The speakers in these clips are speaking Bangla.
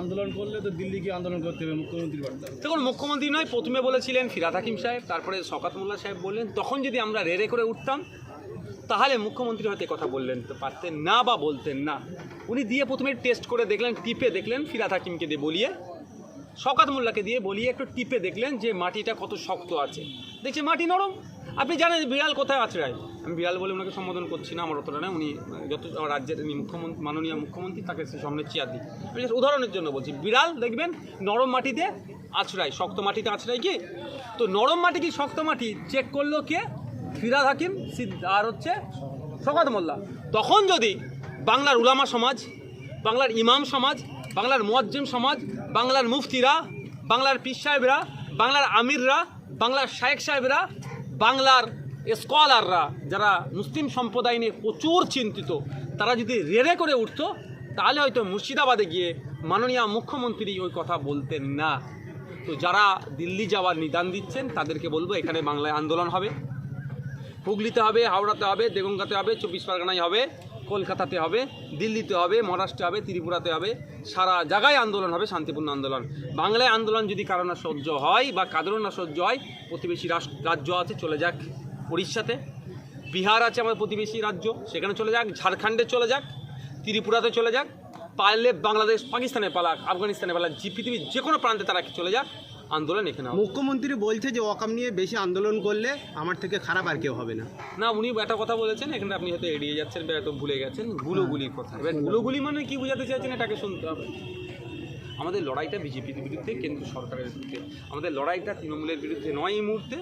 আন্দোলন করলে তো দিল্লি গিয়ে আন্দোলন করতে হবে মুখ্যমন্ত্রী বার্তা দেখুন মুখ্যমন্ত্রী নয় প্রথমে বলেছিলেন হাকিম সাহেব তারপরে শকাত মোল্লা সাহেব বললেন তখন যদি আমরা রেড়ে করে উঠতাম তাহলে মুখ্যমন্ত্রী হয়তো কথা বললেন তো পারতেন না বা বলতেন না। উনি দিয়ে প্রথমে টেস্ট করে দেখলেন টিপে দেখলেন ফিরাদ হাকিমকে দিয়ে বলিয়ে শকাত মোল্লাকে দিয়ে বলিয়ে একটু টিপে দেখলেন যে মাটিটা কত শক্ত আছে। দেখছি মাটি নরম। আপনি জানেন বিড়াল কোথায় আছড়ায় আমি বিড়াল বলে ওনাকে সম্বোধন করছি না আমার অতটা না, উনি যত রাজ্যের মুখ্যমন্ত্রী, মাননীয় মুখ্যমন্ত্রী, তাকে সে সামনে চেয়ার দিই। আমি উদাহরণের জন্য বলছি, বিড়াল দেখবেন নরম মাটিতে আছড়ায়, শক্ত মাটিতে আছড়ায় কি? তো নরম মাটি কি শক্ত মাটি? চেক করল কে? ফিরাদ হাকিম আর হচ্ছে শকাত মোল্লা। তখন যদি বাংলার উলামা সমাজ, বাংলার ইমাম সমাজ, বাংলার মুয়াজ্জিম সমাজ, বাংলার মুফতিরা, বাংলার পীর সাহেবরা, বাংলার আমিররা, বাংলার শায়েখ সাহেবরা, বাংলার স্কলাররা যারা মুসলিম সম্প্রদায় নিয়ে প্রচুর চিন্তিত, তারা যদি রেড়ে করে উঠতো, তাহলে হয়তো মুর্শিদাবাদে গিয়ে মাননীয় মুখ্যমন্ত্রী ওই কথা বলতেন না। তো যারা দিল্লি যাওয়ার নিদান দিচ্ছেন, তাদেরকে বলব এখানে বাংলায় আন্দোলন হবে। হুগলিতে হবে, হাওড়াতে হবে, দেগঙ্গাতে হবে, চব্বিশ পরগনায় হবে, কলকাতাতে হবে, দিল্লিতে হবে, মহারাষ্ট্রে হবে, ত্রিপুরাতে হবে, সারা জায়গায় আন্দোলন হবে, শান্তিপূর্ণ আন্দোলন। বাংলায় আন্দোলন যদি কারও না সহ্য হয় বা কাদের না সহ্য হয়, প্রতিবেশী রাজ্য আছে, চলে যাক। উড়িষ্যাতে। বিহার আছে আমাদের প্রতিবেশী রাজ্য সেখানে চলে যাক ঝাড়খণ্ডে চলে যাক ত্রিপুরাতে চলে যাক পারলে বাংলাদেশ পাকিস্তানে পালাক আফগানিস্তানে পালাক যে পৃথিবীর যে কোনো প্রান্তে তারা চলে যাক আন্দোলন এখানে মুখ্যমন্ত্রী বলছে যে ওয়াকাম নিয়ে বেশি আন্দোলন করলে আমার থেকে খারাপ আর কেউ হবে না। না উনি একটা কথা বলেছেন এখানে আপনি হয়তো এড়িয়ে যাচ্ছেন বা হয়তো ভুলে গেছেন গুলোগুলির কথা। এবার গুলোগুলি মানে কি বোঝাতে চাইছেন এটাকে শুনতে হবে। আমাদের লড়াইটা বিজেপির বিরুদ্ধে কেন্দ্র সরকারের বিরুদ্ধে। আমাদের লড়াইটা তৃণমূলের বিরুদ্ধে নয় এই মুহূর্তে।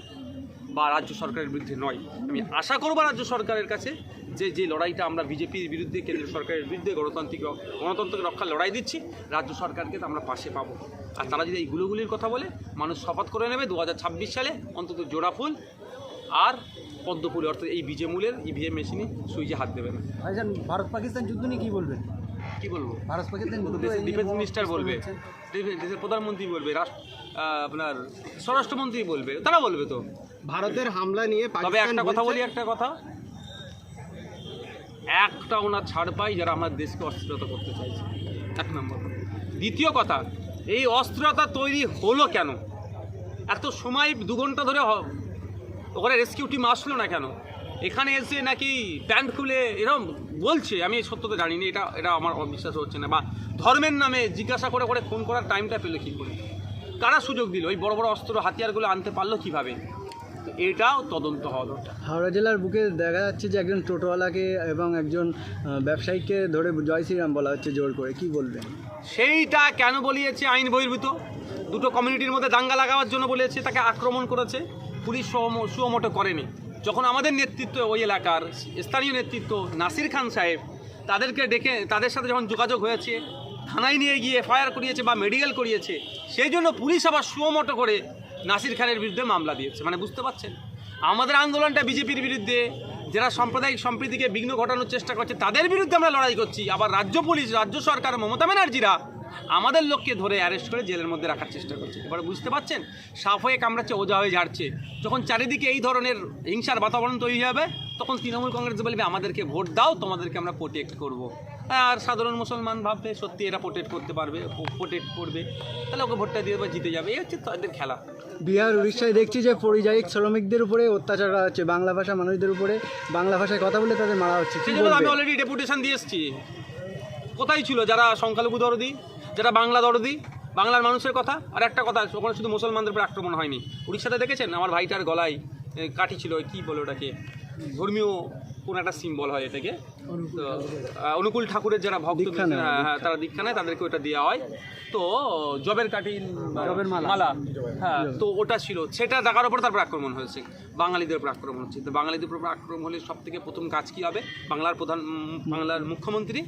বা রাজ্য সরকারের বিরুদ্ধে নয়। আমি আশা করব রাজ্য সরকারের কাছে যে যে লড়াইটা আমরা বিজেপির বিরুদ্ধে, কেন্দ্র সরকারের বিরুদ্ধে গণতান্ত্রিক গণতন্ত্রকে রক্ষার লড়াই দিচ্ছি, রাজ্য সরকারকে তো আমরা পাশে পাবো। আর তারা যদি এই গুলোগুলির কথা বলে, মানুষ শপথ করে নেবে দু হাজার ছাব্বিশ সালে, অন্তত জোড়া ফুল আর পদ্মফুল, অর্থাৎ এই বিজেমূলের, ইভিএম মেশিনে সুইচে হাত দেবে না। ভারত পাকিস্তান যুদ্ধ নিয়ে কী বলবেন? কি বলব? ভারত পাকিস্তান দেশের ডিফেন্স মিনিস্টার বলবে। দেশের- প্রধানমন্ত্রী বলবে রাষ্ট্র আপনার স্বরাষ্ট্রমন্ত্রী বলবে তারা বলবে তো। ভারতের হামলা নিয়ে তবে একটা কথা বলি একটা কথা। একটা ওনার ছাড় পাই যারা আমার দেশকে অস্থিরতা করতে চাইছে। এক নম্বর দ্বিতীয় কথা এই অস্থিরতা তৈরি হলো কেন? এত সময় দু ঘণ্টা ধরে ওখানে রেস্কিউ টিম আসলো না কেন? এখানে এসে নাকি প্যান্ট খুলে এরকম বলছে আমি সত্যতা জানি না এটা এটা আমার অবিশ্বাস হচ্ছে না। বা ধর্মের নামে জিজ্ঞাসা করে করে ফোন করার টাইমটা পেল কী করে? কারা সুযোগ দিল? ওই বড় বড় অস্ত্র হাতিয়ারগুলো আনতে পারল কীভাবে? তো এটাও তদন্ত হওয়া দরকার। হাওড়া জেলার বুকে দেখা যাচ্ছে যে একজন টোটোওয়ালাকে এবং একজন ব্যবসায়ীকে ধরে জয় শ্রীরাম বলা হচ্ছে জোর করে। কি বলবেন? সেইটা কেন বলিয়েছে আইন বহির্ভূত? দুটো কমিউনিটির মধ্যে দাঙ্গা লাগাবার জন্য বলেছে তাকে আক্রমণ করেছে। পুলিশ সুম- সুমোটো করেনি। যখন আমাদের নেতৃত্ব ওই এলাকার স্থানীয় নেতৃত্ব নাসির খান সাহেব, তাদেরকে ডেকে, তাদের সাথে যখন যোগাযোগ হয়েছে, থানায় নিয়ে গিয়ে এফআইআর করিয়েছে বা মেডিকেল করিয়েছে, সেই জন্য পুলিশ আবার সুমোটো করে নাসির খানের বিরুদ্ধে মামলা দিয়েছে। মানে বুঝতে পারছেন? আমাদের আন্দোলনটা বিজেপির বিরুদ্ধে, যারা সাম্প্রদায়িক সম্প্রীতিকে বিঘ্ন ঘটানোর চেষ্টা করছে, তাদের বিরুদ্ধে আমরা লড়াই করছি। আবার রাজ্য পুলিশ, রাজ্য সরকার, মমতা ব্যানার্জিরা আমাদের লোককে ধরে অ্যারেস্ট করে জেলের মধ্যে রাখার চেষ্টা করছে। এবার বুঝতে পারছেন? সাফ হয়ে কামড়াচ্ছে ওজা হয়ে ঝাড়ছে। যখন চারিদিকে এই ধরনের হিংসার বাতাবরণ তৈরি হবে তখন তৃণমূল কংগ্রেস বলবে আমাদেরকে ভোট দাও তোমাদেরকে আমরা প্রোটেক্ট করব। আর সাধারণ মুসলমান ভাববে সত্যি এরা প্রোটেক্ট করতে পারবে প্রোটেক্ট করবে। তাহলে ওকে ভোটটা দিয়ে দেবে, জিতে যাবে। এই হচ্ছে তাদের খেলা। বিহার উড়িষ্যায় দেখছি যে পরিযায়ী শ্রমিকদের উপরে অত্যাচার করা হচ্ছে বাংলা ভাষা মানুষদের উপরে। বাংলা ভাষায় কথা বলে তাদের মারা হচ্ছে সেই জন্য তো আমি অলরেডি ডেপুটেশন দিয়ে এসেছি। কোথায় ছিল যারা সংখ্যালঘু দরদি? যারা বাংলা দরদি বাংলার মানুষের কথা আর একটা কথা ওখানে শুধু মুসলমানদের উপর আক্রমণ হয়নি। উড়িষ্যাতে দেখেছেন? আমার ভাইটার গলায় কাঠি ছিল কী বলে ওটাকে? ধর্মীয় কোন একটা সিম্বল হয় এটাকে। তো, অনুকূল ঠাকুরের যারা ভক্ত হ্যাঁ, হ্যাঁ, তারা দীক্ষা নেয় তাদেরকে ওটা দেওয়া হয়। তো জবের কাঠি জবের মালা। মালা হ্যাঁ তো ওটা ছিল। সেটা দেখার উপর তারপর আক্রমণ হয়েছে। বাঙালিদের উপর আক্রমণ হচ্ছে। তো বাঙালিদের উপর আক্রমণ হলে সব থেকে প্রথম কাজ কী হবে? বাংলার প্রধান বাংলার মুখ্যমন্ত্রী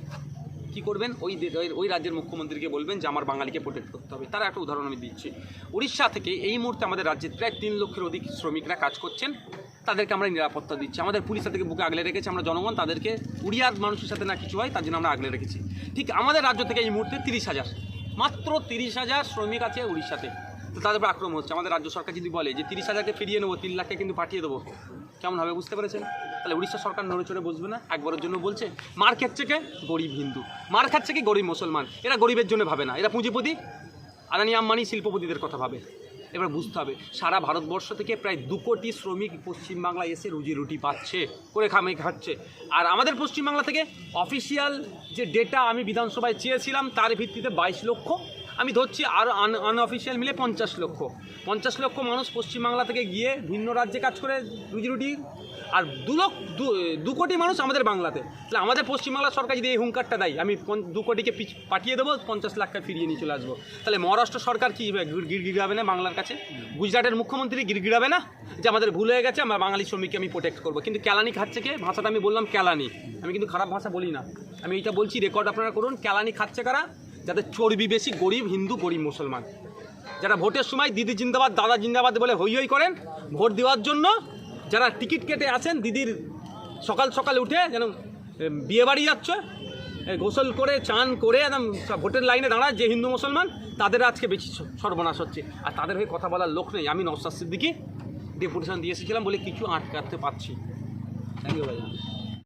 কি করবেন? ওই ওই- রাজ্যের মুখ্যমন্ত্রীকে বলবেন যে আমার বাঙালিকে প্রোটেক্ট করতে হবে। তার একটা উদাহরণ আমি দিচ্ছি। উড়িষ্যা থেকে এই মুহূর্তে আমাদের রাজ্যে প্রায় তিন লক্ষের অধিক শ্রমিকরা কাজ করছেন। তাদেরকে আমরা নিরাপত্তা দিচ্ছি। আমাদের পুলিশ তাদেরকে বুকে আগলে রেখেছে। আমরা জনগণ তাদেরকে উড়িয়ার মানুষের সাথে না কিছু হয়, তার জন্য আমরা আগলে রেখেছি। ঠিক আমাদের রাজ্য থেকে এই মুহূর্তে তিরিশ হাজার। মাত্র তিরিশ হাজার শ্রমিক আছে উড়িষ্যাতে। তো তাদের উপর আক্রমণ হচ্ছে। আমাদের রাজ্য সরকার যদি বলে যে তিরিশ হাজারকে ফিরিয়ে নেব, তিন লাখকে কিন্তু পাঠিয়ে দেবো, কেমন হবে বুঝতে পেরেছেন? তাহলে উড়িষ্যা সরকার নড়ে চড়ে বসবে না? একবারের জন্য বলছে, মার খাচ্ছে কে? গরিব হিন্দু। মার খাচ্ছে কি? গরিব মুসলমান। এরা গরিবের জন্য ভাবে না। এরা পুঁজিপতি। আদানি আম্বানি শিল্পপতিদের কথা ভাবে। এবার বুঝতে হবে, সারা ভারতবর্ষ থেকে প্রায় দু কোটি শ্রমিক পশ্চিমবাংলায় এসে রুজি রুটি পাচ্ছে, করে খামে খাচ্ছে। আর আমাদের পশ্চিমবাংলা থেকে অফিসিয়াল যে ডেটা আমি বিধানসভায় চেয়েছিলাম, তার ভিত্তিতে বাইশ লক্ষ আমি ধরছি আর আনঅফিসিয়াল মিলে পঞ্চাশ লক্ষ। পঞ্চাশ লক্ষ মানুষ পশ্চিমবাংলা থেকে গিয়ে ভিন্ন রাজ্যে কাজ করে রুজি রুটি, আর দু লক্ষ, দু- কোটি মানুষ আমাদের বাংলাতে। তাহলে আমাদের পশ্চিমবাংলা সরকার যদি এই হুঙ্কারটা দেয়, আমি দু কোটিকে পাঠিয়ে দেবো, পঞ্চাশ লাখ টাকা ফিরিয়ে নিয়ে চলে আসব। তাহলে মহারাষ্ট্র সরকার কি গির গিরাবে না বাংলার কাছে? গুজরাটের মুখ্যমন্ত্রী গির, গিরাবে না? যে আমাদের ভুল হয়ে গেছে, আমরা বাঙালি শ্রমিককে আমি প্রোটেক্ট করব। কিন্তু ক্যালানি খাচ্ছে কে? ভাষাটা আমি বললাম ক্যালানি আমি কিন্তু খারাপ ভাষা বলি না। আমি এইটা বলছি রেকর্ড আপনারা করুন ক্যালানি খাচ্ছে কারা? যাদের চর্বি বেশি, গরিব, হিন্দু, গরিব মুসলমান। যারা ভোটের সময় দিদি জিন্দাবাদ, দাদা জিন্দাবাদ বলে হই হই করেন, ভোট দেওয়ার জন্য যারা টিকিট কেটে আসেন দিদির সকাল সকাল উঠে যেন বিয়ে বাড়ি যাচ্ছে গোসল করে, চান করে একদম ভোটের লাইনে দাঁড়ায় যে হিন্দু, মুসলমান, তাদের আজকে বেশি সর্বনাশ হচ্ছে। আর তাদের হয়ে কথা বলার লোক নেই। আমি নওসাদ সিদ্দিকি, ডেপুটেশন দিয়ে এসেছিলাম বলে কিছু আটকাতে পারছি থ্যাংক ইউ ভাই।